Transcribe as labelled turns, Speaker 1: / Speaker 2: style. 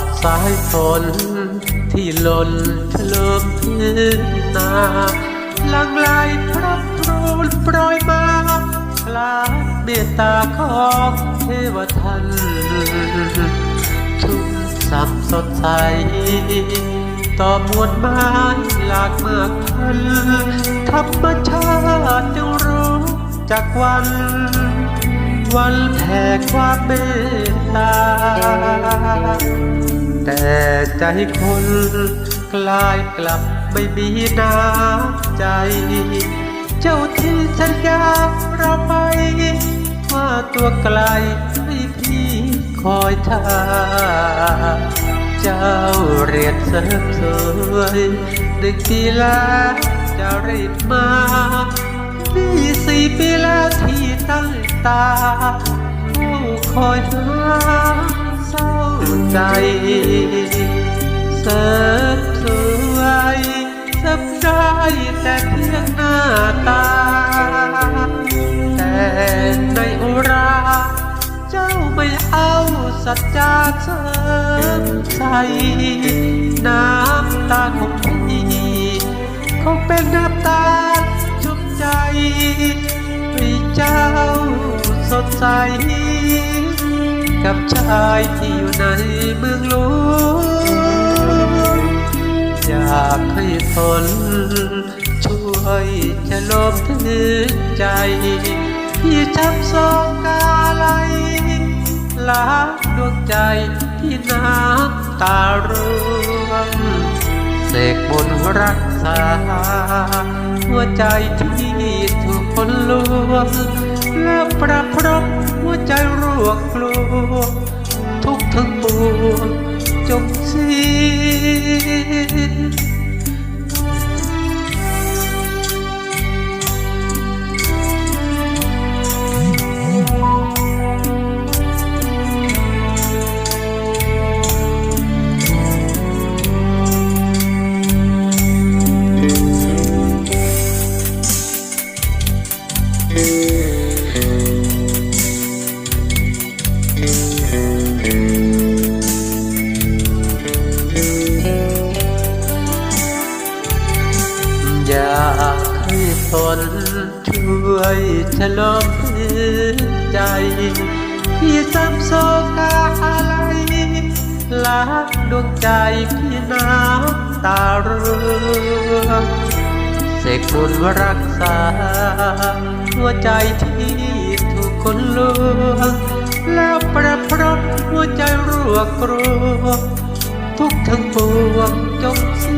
Speaker 1: ดสายฝนที่หล่นทะลมพื้นนาลังไหลพระพรูนโปรยมาคลาดเมตตาของเทวทันชุ่มสับสดใส ต่อมวลไม้หลากมากพันธรรมชาติจึงรู้จักวัน วันแผ่ความเมต ตา แต่ใจคนกลายกลับไม่มีน้ำใจ เจ้าที่สัญญาเราไป ว่าตัวไกลให้พี่คอยท่าเจ้าเรียนเสริมสวยหนึ่งปีแล้วจะรีบมานี่สี่ปีแล้วที่ตั้งตาผู้คอยท้า ใจเสริมสวยสับได้แต่เพียงหน้าตา แต่ในอุรา เจ้าไม่เอาสัจจาเสริมใสน้ำตาของพี่คงเป็นน้ำตาชุบใจให้เจ้าสดใส กับชายที่อยู่ในเมืองหลวงอยากให้ฝนช่วยจะลมถึงใจ ที่ช้ำสองกาไหลล้างดวงใจที่น้ำตาร่วงเสกบนรักษา หัวใจที่ถูกคนลวงแล้วประพรบ หัวใจร่วงกลัวทุกทั้งปวงจงสิ้น นช่วยฉลมใจ ที่ซ้ำโศกาอะไรล้างดวงใจพี่น้ำตาเร่วงเสกบุญรักษา หัวใจที่ถูกคนลวงแล้วประพรบหัวใจรั่วกลัวทุกทั้งปวงจงสิ